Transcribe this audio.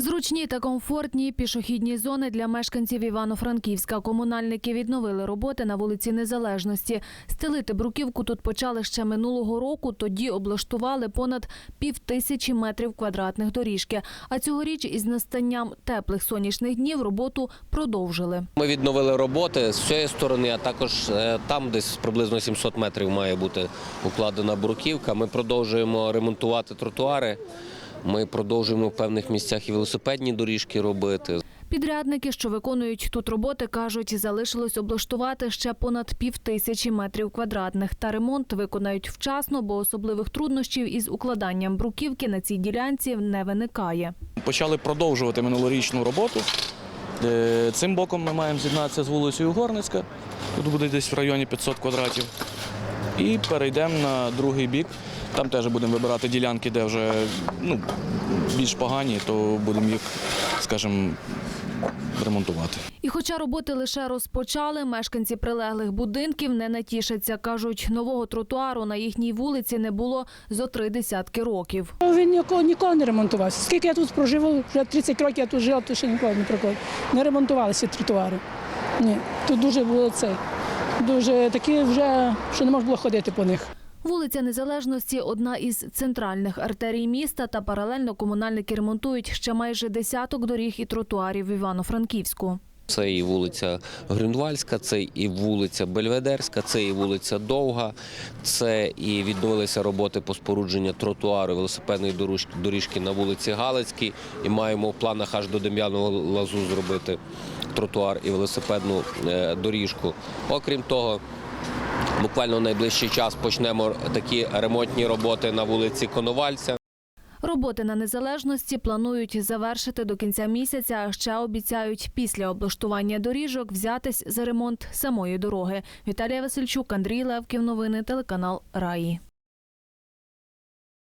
Зручні та комфортні пішохідні зони для мешканців Івано-Франківська. Комунальники відновили роботи на вулиці Незалежності. Стелити бруківку тут почали ще минулого року. Тоді облаштували понад півтисячі метрів квадратних доріжки. А цьогоріч із настанням теплих сонячних днів роботу продовжили. Ми відновили роботи з цієї сторони, а також е, там десь приблизно 700 метрів має бути укладена бруківка. Ми продовжуємо ремонтувати тротуари. Ми продовжуємо в певних місцях і велосипедні доріжки робити. Підрядники, що виконують тут роботи, кажуть, залишилось облаштувати ще понад півтисячі метрів квадратних. Та ремонт виконають вчасно, бо особливих труднощів із укладанням бруківки на цій ділянці не виникає. Почали продовжувати минулорічну роботу. Е, Цим боком ми маємо з'єднатися з вулицею Горницька, тут буде десь в районі 500 квадратів. І перейдемо на другий бік. Там теж будемо вибирати ділянки, де вже ну, більш погані, то будемо їх, скажімо, ремонтувати. І хоча роботи лише розпочали, мешканці прилеглих будинків не натішаться. Кажуть, нового тротуару на їхній вулиці не було зо три десятки років. Він ніколи, ніколи не ремонтувався. Скільки я тут проживу, вже 30 років я тут жила, то ще ніколи не приходив. Не ремонтувалися тротуари. Ні. Тут дуже було це. Дуже такі вже, що не можна було ходити по них. Вулиця Незалежності одна із центральних артерій міста, та паралельно комунальники ремонтують ще майже десяток доріг і тротуарів в Івано-Франківську. Це і вулиця Грюнвальська, це і вулиця Бельведерська, це і вулиця Довга, це і відновилися роботи по спорудженню тротуару велосипедної доріжки, на вулиці Галицькій. І маємо в планах аж до Дем'яного лазу зробити тротуар і велосипедну е, доріжку. Окрім того, буквально в найближчий час почнемо такі ремонтні роботи на вулиці Коновальця. Роботи на незалежності планують завершити до кінця місяця. А ще обіцяють після облаштування доріжок взятись за ремонт самої дороги. Віталія Васильчук, Андрій Левків. Новини телеканал Раї.